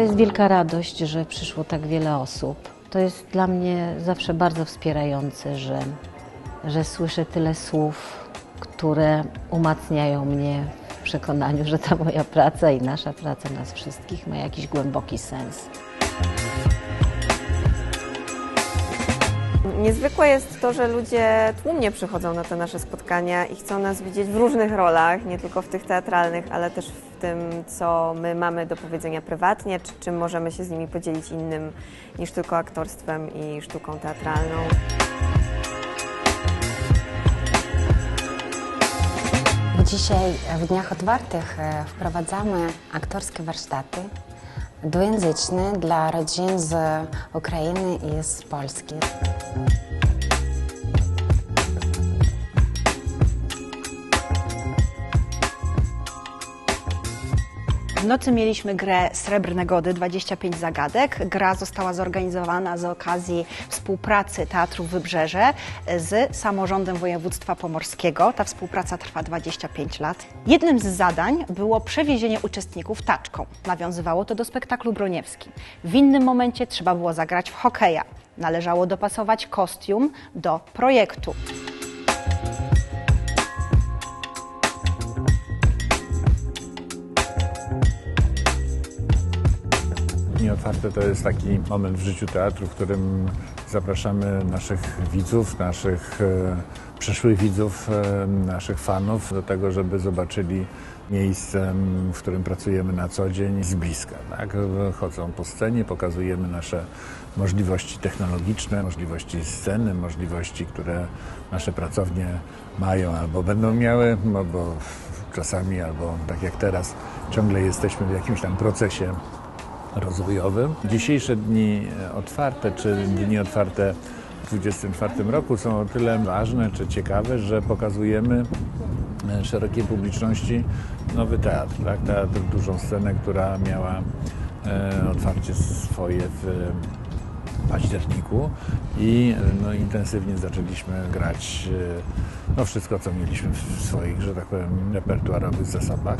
jest wielka radość, że przyszło tak wiele osób. To jest dla mnie zawsze bardzo wspierające, że, że słyszę tyle słów, które umacniają mnie w przekonaniu, że ta moja praca i nasza praca nas wszystkich ma jakiś głęboki sens. Niezwykłe jest to, że ludzie tłumnie przychodzą na te nasze spotkania i chcą nas widzieć w różnych rolach, nie tylko w tych teatralnych, ale też w tym, co my mamy do powiedzenia prywatnie, czy czym możemy się z nimi podzielić innym niż tylko aktorstwem i sztuką teatralną. Dzisiaj w Dniach Otwartych e, wprowadzamy aktorskie warsztaty dwujęzyczne dla rodzin z Ukrainy i z Polski. Nocy mieliśmy grę Srebrne Gody 25 zagadek. Gra została zorganizowana z okazji współpracy Teatru Wybrzeże z samorządem województwa pomorskiego. Ta współpraca trwa 25 lat. Jednym z zadań było przewiezienie uczestników taczką. Nawiązywało to do spektaklu Broniewski. W innym momencie trzeba było zagrać w hokeja. Należało dopasować kostium do projektu. Otwarte to jest taki moment w życiu teatru, w którym zapraszamy naszych widzów, naszych e, przyszłych widzów, e, naszych fanów do tego, żeby zobaczyli miejsce, w którym pracujemy na co dzień z bliska. Tak? Chodzą po scenie, pokazujemy nasze możliwości technologiczne, możliwości sceny, możliwości, które nasze pracownie mają albo będą miały, albo czasami, albo tak jak teraz, ciągle jesteśmy w jakimś tam procesie rozwojowym. Dzisiejsze dni otwarte, czy dni otwarte w 2024 roku są o tyle ważne czy ciekawe, że pokazujemy e, szerokiej publiczności nowy teatr. Tak? Teatr, dużą scenę, która miała e, otwarcie swoje w październiku i e, no, intensywnie zaczęliśmy grać e, no, wszystko, co mieliśmy w swoich, że tak powiem, repertuarowych zasobach.